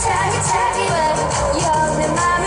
tell me, tell me you're in my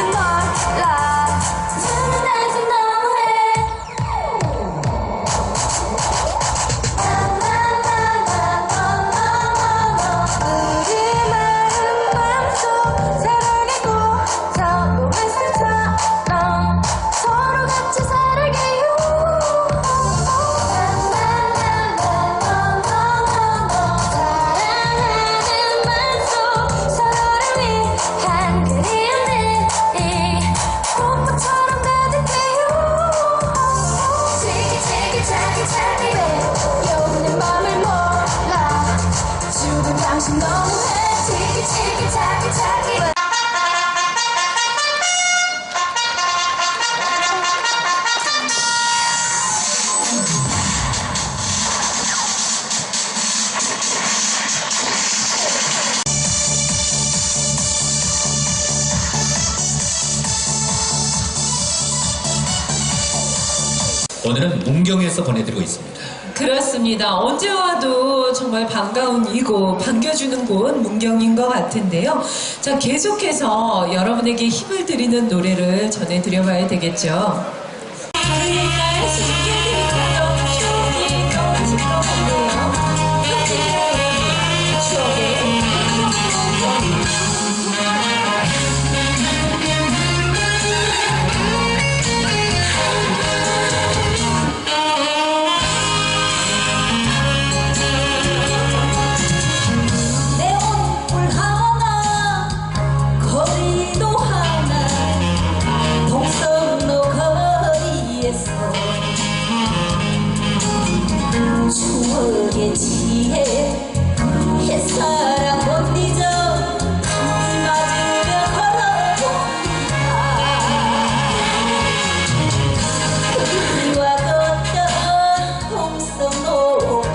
오늘은 문경에서 보내드리고 있습니다. 그렇습니다. 언제 와도 정말 반가운 이곳, 반겨주는 곳 문경인 것 같은데요. 자, 계속해서 여러분에게 힘을 드리는 노래를 전해드려봐야 되겠죠. 내 거리에서 추억의 지혜 햇사랑 못 잊어 이 맞으며 걸어봅니다 그리와 걷던 동성로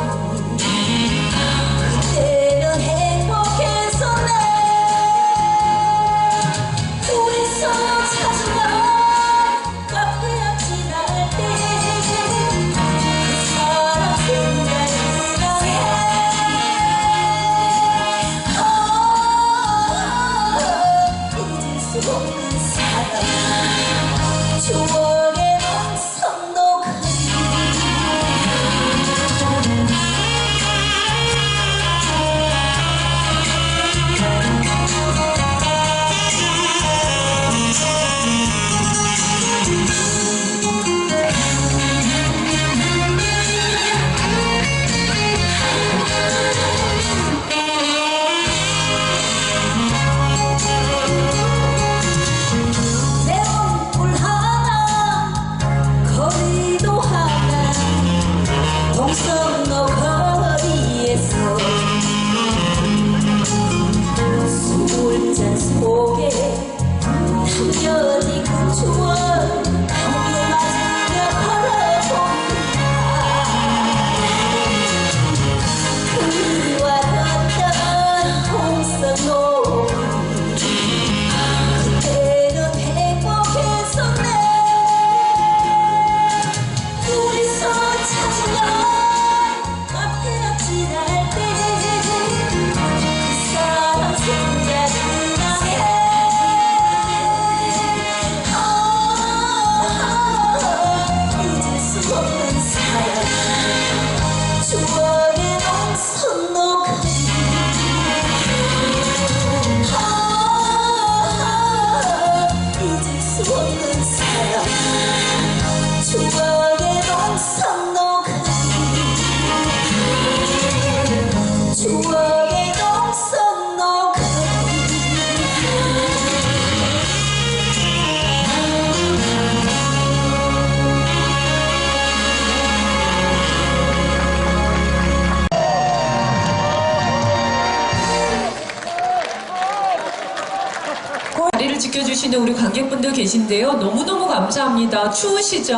지켜주시는 우리 관객분들 계신데요. 너무너무 감사합니다. 추우시죠?